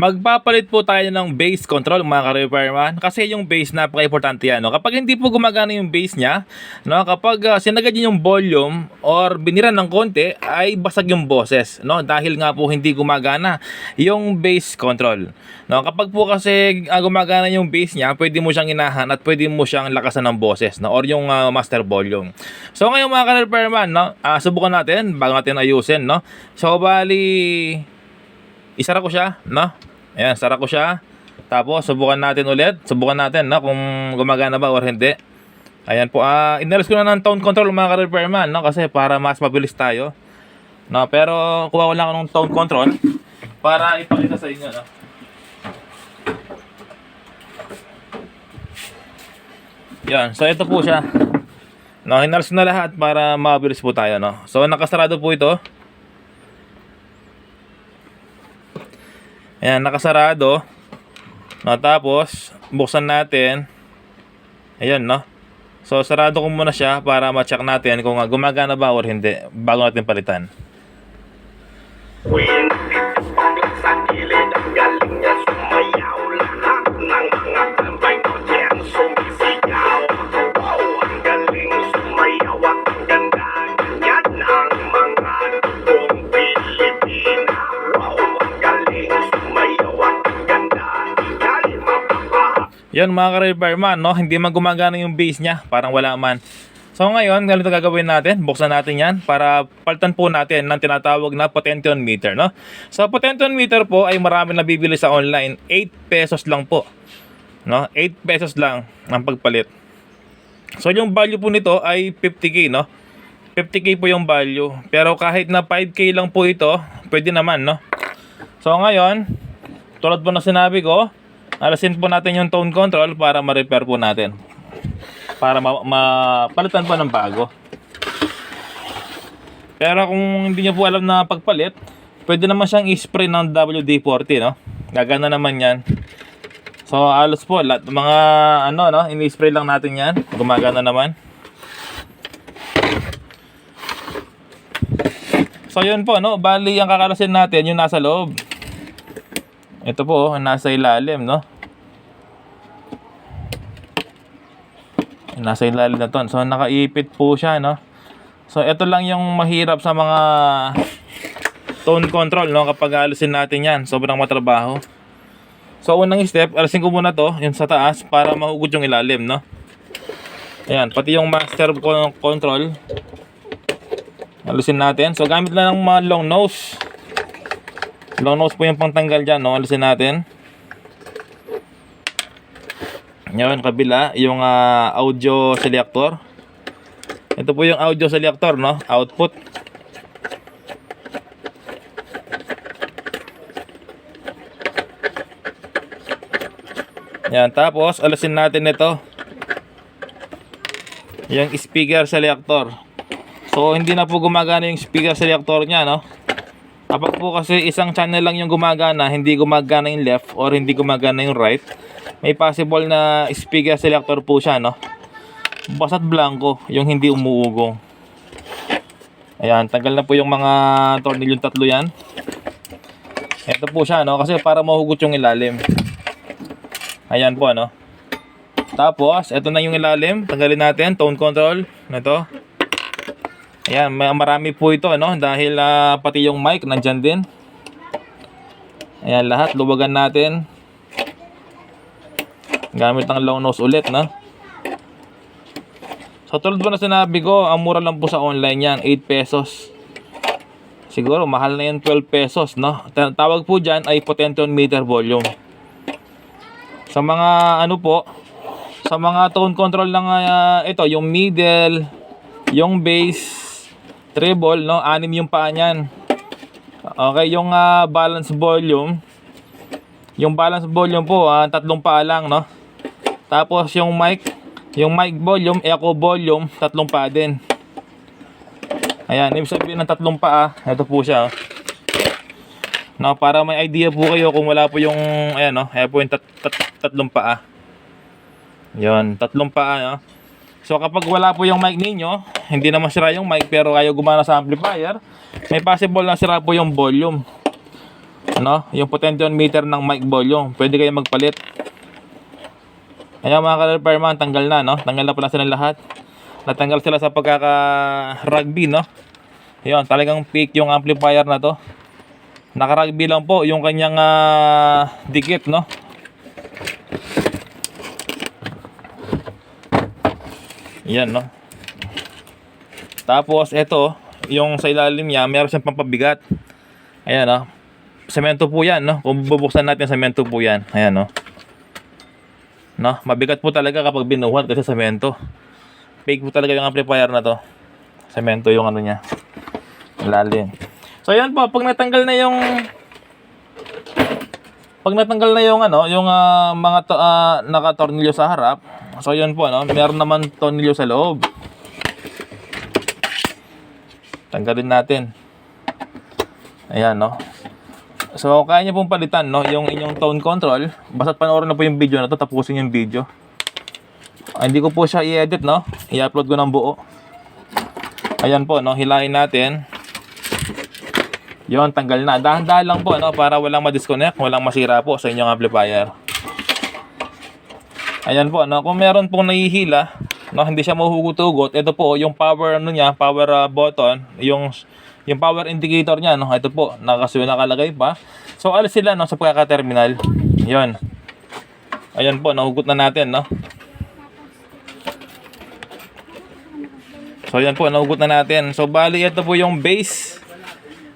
Magpapalit po tayo ng base control mga ka-repairman kasi yung base napaka-importante yan. No? Kapag hindi po gumagana yung base niya, no? kapag uh, sinagad niyo yung volume or biniran ng konti, ay basag yung boses. No? Dahil nga po hindi gumagana yung base control. No? Kapag po kasi uh, gumagana yung base niya, pwede mo siyang inahan at pwede mo siyang lakasan ng boses no? or yung uh, master volume. So ngayon mga ka-repairman, no? uh, subukan natin bago natin ayusin. No? So bali isara ko siya, no? Ayan, sara ko siya. Tapos, subukan natin ulit. Subukan natin, no? Kung gumagana ba or hindi. Ayan po, ah, inalis ko na ng tone control mga ka-repairman, no? Kasi para mas mabilis tayo. No, pero kuha ko lang ako ng tone control para ipakita sa inyo, no? Yan, so ito po siya. No, hinalis ko na lahat para mabilis po tayo, no? So, nakasarado po ito. Ayan, nakasarado. No, buksan natin. Ayan, no? So, sarado ko muna siya para ma-check natin kung gumagana ba or hindi bago natin palitan. Yan mga ka-repairman, no? Hindi man gumagana yung base niya, parang wala man. So ngayon, ganito gagawin natin. Buksan natin yan para palitan po natin ng tinatawag na potential meter, no? So potential meter po ay marami nabibili sa online. 8 pesos lang po. No? 8 pesos lang ang pagpalit. So yung value po nito ay 50k, no? 50k po yung value. Pero kahit na 5k lang po ito, pwede naman, no? So ngayon, tulad po na sinabi ko, alasin po natin yung tone control para ma-repair po natin. Para ma- mapalitan po ng bago. Pero kung hindi nyo po alam na pagpalit, pwede naman siyang i-spray ng WD-40, no? Gagana naman yan. So, alos po, lahat, mga ano, no? Ini-spray lang natin yan. Gumagana naman. So, yun po, no? Bali, ang kakalasin natin, yung nasa loob. Ito po, ang nasa ilalim, no? Nasa ilalim na to. So, nakaipit po siya, no? So, ito lang yung mahirap sa mga tone control, no? Kapag alisin natin yan, sobrang matrabaho. So, unang step, alisin ko muna to, yung sa taas, para mahugot yung ilalim, no? Ayan, pati yung master con- control. Alisin natin. So, gamit lang ng mga long nose. Long nose po yung pangtanggal dyan, no? Alisin natin. Ngayon, kabila, yung ah, audio selector. Ito po yung audio selector, no? Output. Yan, tapos alasin natin ito. Yung speaker selector. So, hindi na po gumagana yung speaker selector niya, no? Kapag po kasi isang channel lang yung gumagana, hindi gumagana yung left or hindi gumagana yung right, may possible na speaker selector po siya, no? Basta't blanco, yung hindi umuugong. Ayan, tanggal na po yung mga tornilyong tatlo yan. Ito po siya, no? Kasi para mahugot yung ilalim. Ayan po, ano? Tapos, ito na yung ilalim. Tanggalin natin, tone control. Ito. Ayan, marami po ito, no? Dahil ah, pati yung mic nandyan din. Ayan, lahat. Luwagan natin. Gamit ng long nose ulit, no? So, tulad po na sinabi ko, ang mura lang po sa online yan, 8 pesos. Siguro, mahal na yan 12 pesos, no? Ta- Tawag po dyan ay potential meter volume. Sa mga ano po, sa mga tone control lang ah, ito, yung middle, yung bass, treble, no? Anim yung paa niyan. Okay, yung ah, balance volume, yung balance volume po, ah, tatlong paa lang, no? Tapos yung mic, yung mic volume, echo volume, tatlong paa din. Ayan, ibig sabihin ng tatlong paa, ito po siya. oh. No, para may idea po kayo kung wala po yung ayan no, ayan po yung tat, tat- tatlong paa. 'Yon, tatlong paa no. So kapag wala po yung mic ninyo, hindi naman sira yung mic pero kayo gumana sa amplifier, may possible na sira po yung volume. no? Yung potential meter ng mic volume. Pwede kayo magpalit. Ayan mga ka-repairman, tanggal na, no? Tanggal na pala sila lahat. Natanggal sila sa pagkaka-rugby, no? Yun, talagang peak yung amplifier na to. Naka-rugby lang po yung kanyang ah, dikit, no? Yan, no? Tapos, ito, yung sa ilalim niya, meron siyang pampabigat. Ayan, no? Semento po yan, no? Kung bubuksan natin, semento po yan. Ayan, no? No? Mabigat po talaga kapag binuhat kasi semento. Fake po talaga yung amplifier na to. Semento yung ano niya. Ilalim. So, ayan po. Pag natanggal na yung pag natanggal na yung ano, yung ah, mga to, ah, nakatornilyo sa harap, so yun po ano, meron naman tornilyo sa loob. Tanggalin natin. Ayan, no. So, kaya niyo pong palitan, no, yung inyong tone control. Basta't panoorin na po yung video na to, tapusin yung video. Ah, hindi ko po siya i-edit, no. I-upload ko ng buo. Ayan po, no, hilahin natin. Yon, tanggal na. Dahan-dahan lang po, no, para walang ma-disconnect, walang masira po sa inyong amplifier. Ayan po, no, kung meron pong nahihila, no, hindi siya mahuhugot-hugot, ito po, yung power ano niya, power ah, button, yung yung power indicator niya, no, ito po, nakasuyo nakalagay pa. So, alis sila, no, sa pagkaka-terminal. Yon. Ayan po, nahugot na natin, no. So, ayan po, nahugot na natin. So, bali, ito po yung base.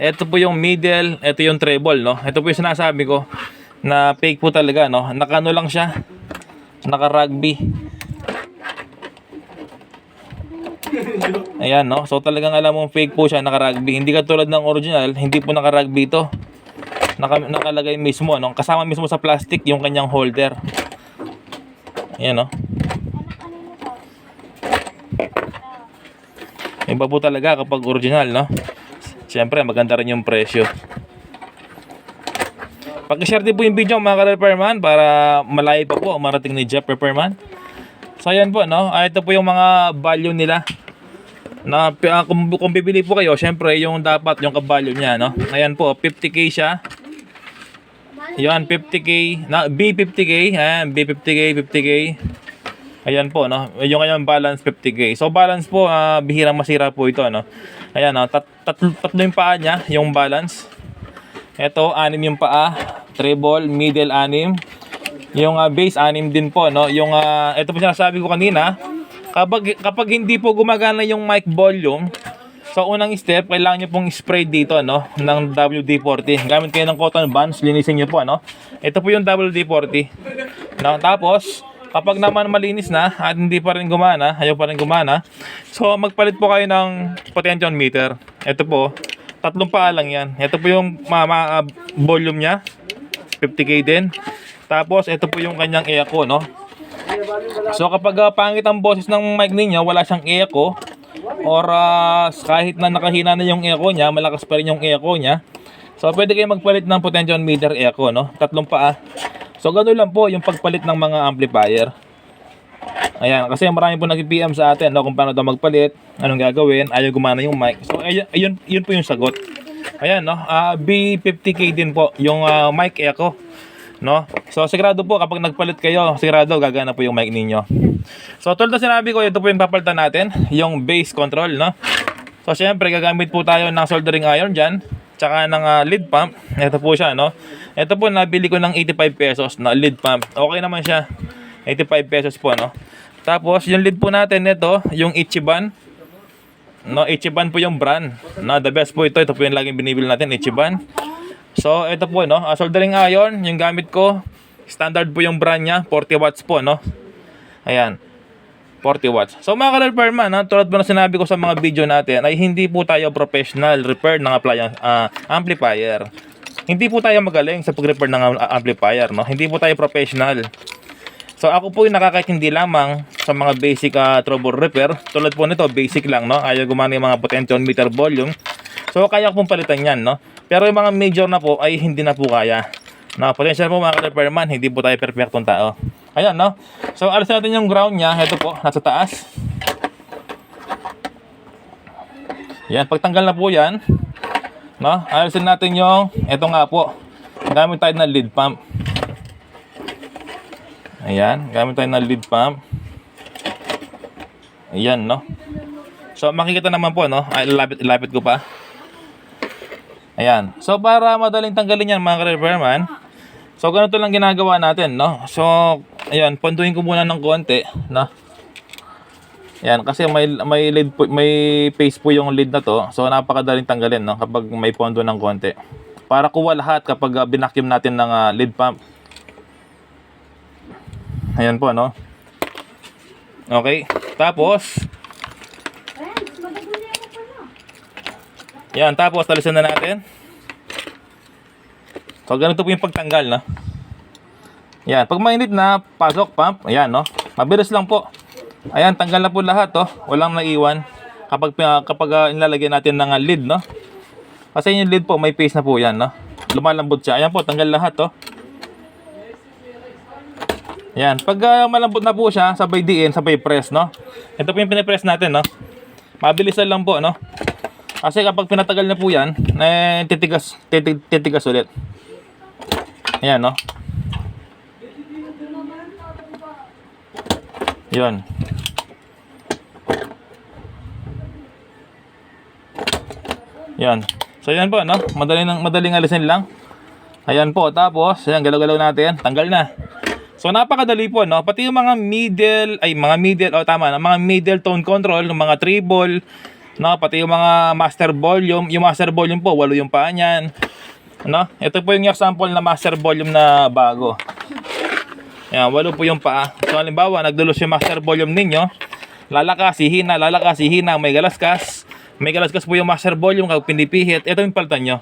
Ito po yung middle, ito yung treble, no? Ito po yung sinasabi ko na fake po talaga, no? Nakano lang siya. Naka-rugby. Ayan, no? So talagang alam mong fake po siya, naka-rugby. Hindi katulad ng original, hindi po naka-rugby ito. Naka, nakalagay mismo, no? Kasama mismo sa plastic yung kanyang holder. Ayan, no? Iba po talaga kapag original, no? Siyempre, maganda rin yung presyo. Pag-share din po yung video mga ka-repairman para malayo pa po marating ni Jeff Repairman. So ayan po, no? Ah, ito po yung mga value nila. Na, ah, kung, kung bibili po kayo, syempre yung dapat yung ka-value niya, no? Ayan po, 50k siya. Yan, 50k. Na, B50k. Ayan, B50k, 50k. Ayan po, no? Yung kanyang balance 50k. So balance po, ah, bihirang masira po ito, no? Ayan, no? Tat tatlo, tatlo yung paa niya, yung balance. Ito, anim yung paa. Treble, middle, anim. Yung ah, base, anim din po, no? Yung, ah, ito po sinasabi ko kanina, kapag, kapag hindi po gumagana yung mic volume, So unang step, kailangan nyo pong spray dito no ng WD-40. Gamit kayo ng cotton buds, linisin nyo po ano. Ito po yung WD-40. No, tapos kapag naman malinis na at hindi pa rin gumana, ayaw pa rin gumana, so magpalit po kayo ng potential meter. Ito po, tatlong paa lang yan. Ito po yung ma- ah, volume niya, 50k din. Tapos ito po yung kanyang echo, no. So kapag ah, pangit ang boses ng mic ninyo, wala siyang echo, or ah, kahit na nakahina na yung echo niya, malakas pa rin yung echo niya. So pwede kayo magpalit ng potential meter echo, no? Tatlong paa. So ganoon lang po yung pagpalit ng mga amplifier. Ayan, kasi marami po nag-PM sa atin, no, kung paano daw magpalit, anong gagawin, ayaw gumana yung mic. So ayun, ayun, yun po yung sagot. Ayan, no, ah, B50K din po, yung ah, mic echo. No? So sigurado po kapag nagpalit kayo, sigurado gagana po yung mic ninyo. So tulad na sinabi ko, ito po yung papalitan natin, yung base control, no? So syempre gagamit po tayo ng soldering iron diyan, tsaka ng ah, lead pump. Ito po siya, no? Ito po nabili ko ng 85 pesos na lead pump. Okay naman siya. 85 pesos po, no? Tapos yung lead po natin nito, yung Ichiban. No, Ichiban po yung brand. No, the best po ito. Ito po yung laging binibili natin, Ichiban. So, ito po, no? ah, soldering iron, yung gamit ko. Standard po yung brand niya, 40 watts po, no? Ayan. 40 watts. So mga ka-repairman, ha, tulad po na sinabi ko sa mga video natin, ay hindi po tayo professional repair ng appliance, ah, amplifier. Hindi po tayo magaling sa pag-repair ng amplifier, no? Hindi po tayo professional. So ako po yung nakakaintindi lamang sa mga basic uh, trouble repair. Tulad po nito, basic lang, no? Ayaw gumana yung mga potential meter volume. So kaya ko pong palitan yan, no? Pero yung mga major na po ay hindi na po kaya. No, potential po mga ka-repairman, hindi po tayo perfectong tao. Ayan, no? So alis natin yung ground niya. Ito po, nasa taas. Yan, pagtanggal na po yan, no? Alisin natin yung, ito nga po, gamit tayo ng lead pump. Ayan, gamit tayo ng lead pump. Ayan, no? So, makikita naman po, no? Ay, lapit, lapit ko pa. Ayan. So, para madaling tanggalin yan, mga ka-repairman, so, ganito lang ginagawa natin, no? So, ayan, ponduhin ko muna ng konti, no? Ayan, kasi may, may lead po, may paste po yung lead na to. So, napakadaling tanggalin, no? Kapag may pondo ng konti. Para kuha lahat kapag uh, binakyum natin ng ah, lead pump. Ayan po, no? Okay. Tapos, yan. Tapos, talisan na natin. So, ganito po yung pagtanggal, no? Yan. Pag mainit na, pasok, pump. Ayan, no? Mabilis lang po. Ayan, tanggal na po lahat, oh. Walang naiwan. Kapag, kapag uh, ilalagay natin ng ah, lid, no? Kasi yung lid po, may paste na po yan, no? Lumalambot siya. Ayan po, tanggal lahat, oh. Yan. Pag ah, malambot na po siya, sabay diin, sabay press, no? Ito po yung pinipress natin, no? Mabilis lang po, no? Kasi kapag pinatagal na po yan, eh, titigas, titig, titigas ulit. Ayan, no? Yun. Yan. So yan po, no? Madaling, madaling alisin lang. Ayan po. Tapos, ayan, galaw-galaw natin. Tanggal na. So napakadali po, no? Pati yung mga middle, ay mga middle, oh tama mga middle tone control, mga treble, no? Pati yung mga master volume, yung master volume po, walo yung paa niyan. No? Ito po yung example na master volume na bago. Yan, walo po yung paa. So halimbawa, nagdulos yung master volume ninyo, lalakas, hihina, lalakas, hihina, may galaskas. May galaskas po yung master volume kapag pinipihit. Ito yung palitan nyo.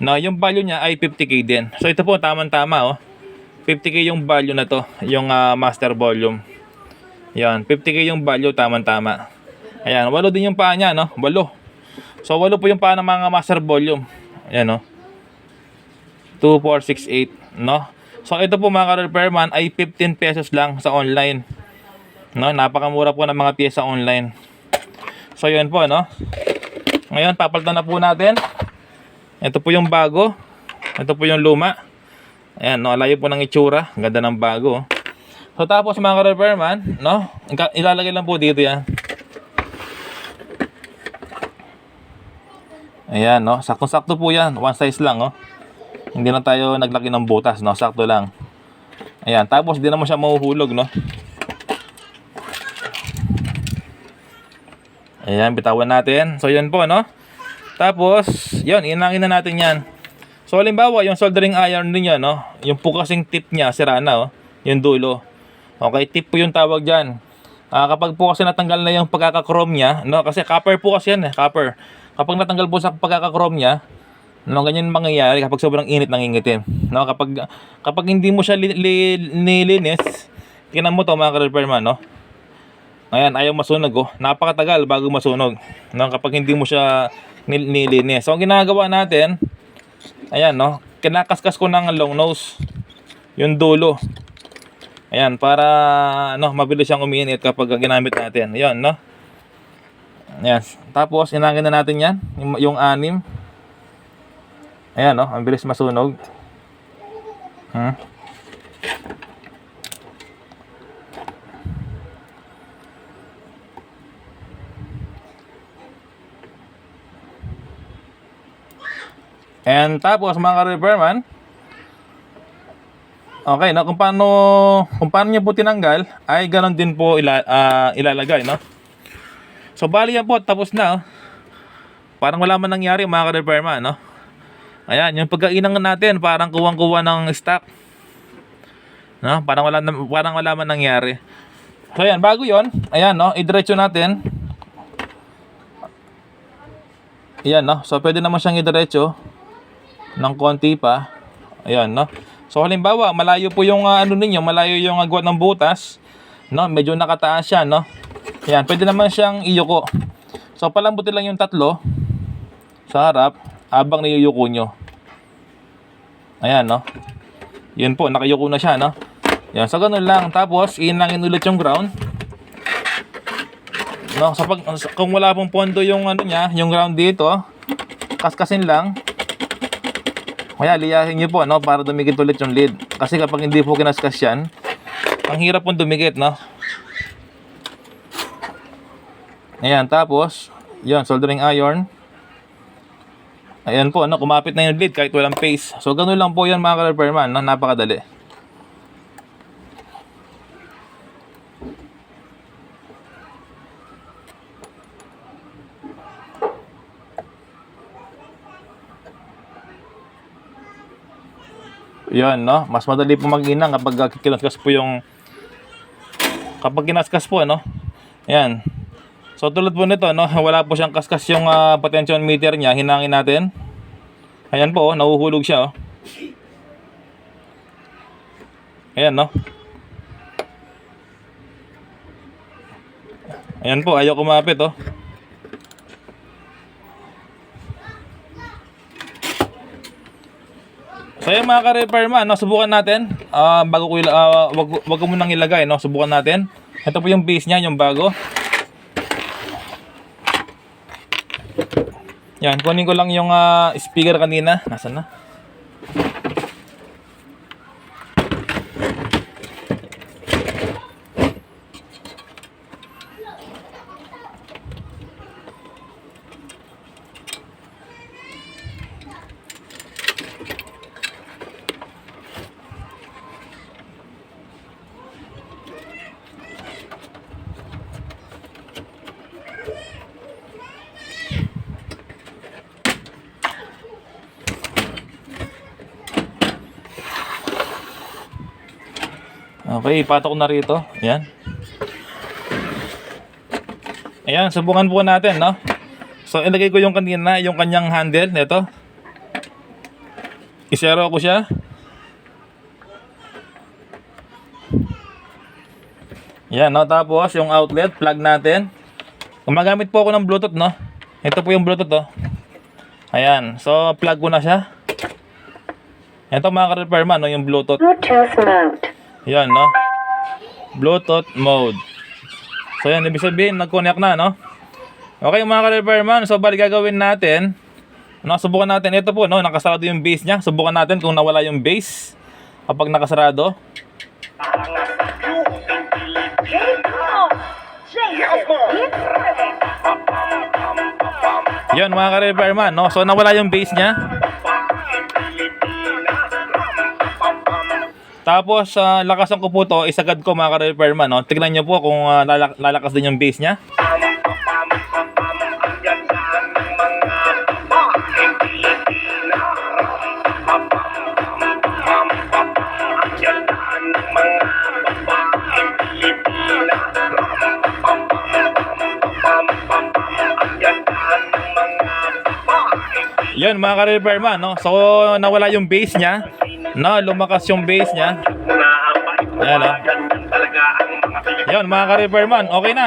No, yung value niya ay 50k din. So ito po, tamang-tama, oh. 50k yung value na to, yung ah, master volume. Yan, 50k yung value, tamang-tama. Ayan, walo din yung paa niya, no? Walo. So, walo po yung paa ng mga master volume. Ayan, no? 2, 4, 6, 8, no? So, ito po mga ka-repairman ay 15 pesos lang sa online. No? Napakamura po ng mga pyesa online. So, yun po, no? Ngayon, papalitan na po natin. Ito po yung bago. Ito po yung luma. Ayan, no, layo po ng itsura. Ganda ng bago. So, tapos mga ka-repairman, no, ilalagay lang po dito yan. Ayan, no, sakto-sakto po yan. One size lang, oh. Hindi na tayo naglaki ng butas, no, sakto lang. Ayan, tapos di naman siya mahuhulog, no. Ayan, bitawan natin. So, yan po, no. Tapos, yun, inangin na natin yan. So, halimbawa, yung soldering iron ninyo, no? Yung po kasing tip niya, sira na, oh. Yung dulo. Okay, tip po yung tawag dyan. Ah, kapag po kasi natanggal na yung pagkakakrom niya, no? Kasi copper po kasi yan, eh, copper. Kapag natanggal po sa pagkakakrom niya, no, ganyan mangyayari kapag sobrang init nangingitim. No, kapag kapag hindi mo siya li, li, nilinis, tingnan mo to mga ka-repairman, no? Ayan, ayaw masunog oh. Napakatagal bago masunog. No, kapag hindi mo siya nil- nilinis. So, ang ginagawa natin, ayan, no? Kinakaskas ko ng long nose. Yung dulo. Ayan, para, no, mabilis siyang umiinit kapag ginamit natin. Ayan, no? Ayan. Tapos, inangin na natin yan. Yung, yung anim. Ayan, no? Ang bilis masunog. Hmm? And tapos mga ka-repairman, okay, no, kung paano, kung paano niya po tinanggal, ay ganon din po ila, ah, ilalagay, no? So, bali yan po, tapos na, oh. Parang wala man nangyari mga ka-repairman, no? Ayan, yung pagkainang natin, parang kuwang-kuwa ng stock. No? Parang wala, parang wala man nangyari. So, ayan, bago yon ayan, no? Idiretso natin. Ayan, no? So, pwede naman siyang idiretso ng konti pa. Ayan, no? So, halimbawa, malayo po yung ah, ano ninyo, malayo yung agwat ng butas. No? Medyo nakataas siya, no? Ayan, pwede naman siyang iyuko. So, palambutin lang yung tatlo sa harap habang niyuyuko nyo. Ayan, no? Yun po, nakayuko na siya, no? Yan, so ganun lang. Tapos, inangin ulit yung ground. No, sa pag, kung wala pong pondo yung ano niya, yung ground dito, kaskasin lang. Kaya liyahin nyo po, no, para dumikit ulit yung lid. Kasi kapag hindi po kinaskas yan, ang hirap pong dumikit, no. Ayan, tapos, yun, soldering iron. Ayan po, ano, kumapit na yung lid kahit walang paste. So, ganun lang po yan mga ka-repairman, no? napakadali. Yan, no? Mas madali po mag-inang kapag kinaskas po yung kapag kinaskas po, no? Yan. So tulad po nito, no? Wala po siyang kaskas yung uh, potential meter niya. Hinangin natin. Ayan po, oh, nahuhulog siya, oh. Ayan, no? Ayan po, ayaw kumapit, oh. So yung mga ka-repairman, no, subukan natin. Ah, bago ko ah, wag, wag ko munang ilagay, no. Subukan natin. Ito po yung base niya, yung bago. Yan, kunin ko lang yung ah, speaker kanina. Nasaan na? Okay, ipatok na rito. Ayan. Ayan, subukan po natin, no? So, ilagay ko yung kanina, yung kanyang handle, nito. Isero ko siya. Yan, no? Tapos, yung outlet, plug natin. Gumagamit po ako ng Bluetooth, no? Ito po yung Bluetooth, oh. Ayan. So, plug ko na siya. Ito mga ka-repairman, no? Yung Bluetooth. Bluetooth mode. Yan, no? Bluetooth mode. So, yan. Ibig sabihin, nag-connect na, no? Okay, mga ka-repairman. So, bali gagawin natin. No, subukan natin. Ito po, no? Nakasarado yung base niya. Subukan natin kung nawala yung base. Kapag nakasarado. Yan, mga ka-repairman, no? So, nawala yung base niya. Tapos, sa lakasan ko po to, isagad ko mga ka-repairman, no? Tignan nyo po kung ah, lalak- lalakas din yung base niya. Yan, mga ka-repairman, no? So, nawala yung base niya. No, lumakas yung base niya. Ayan, oh. Mga Yan, mga ka-repairman, okay na.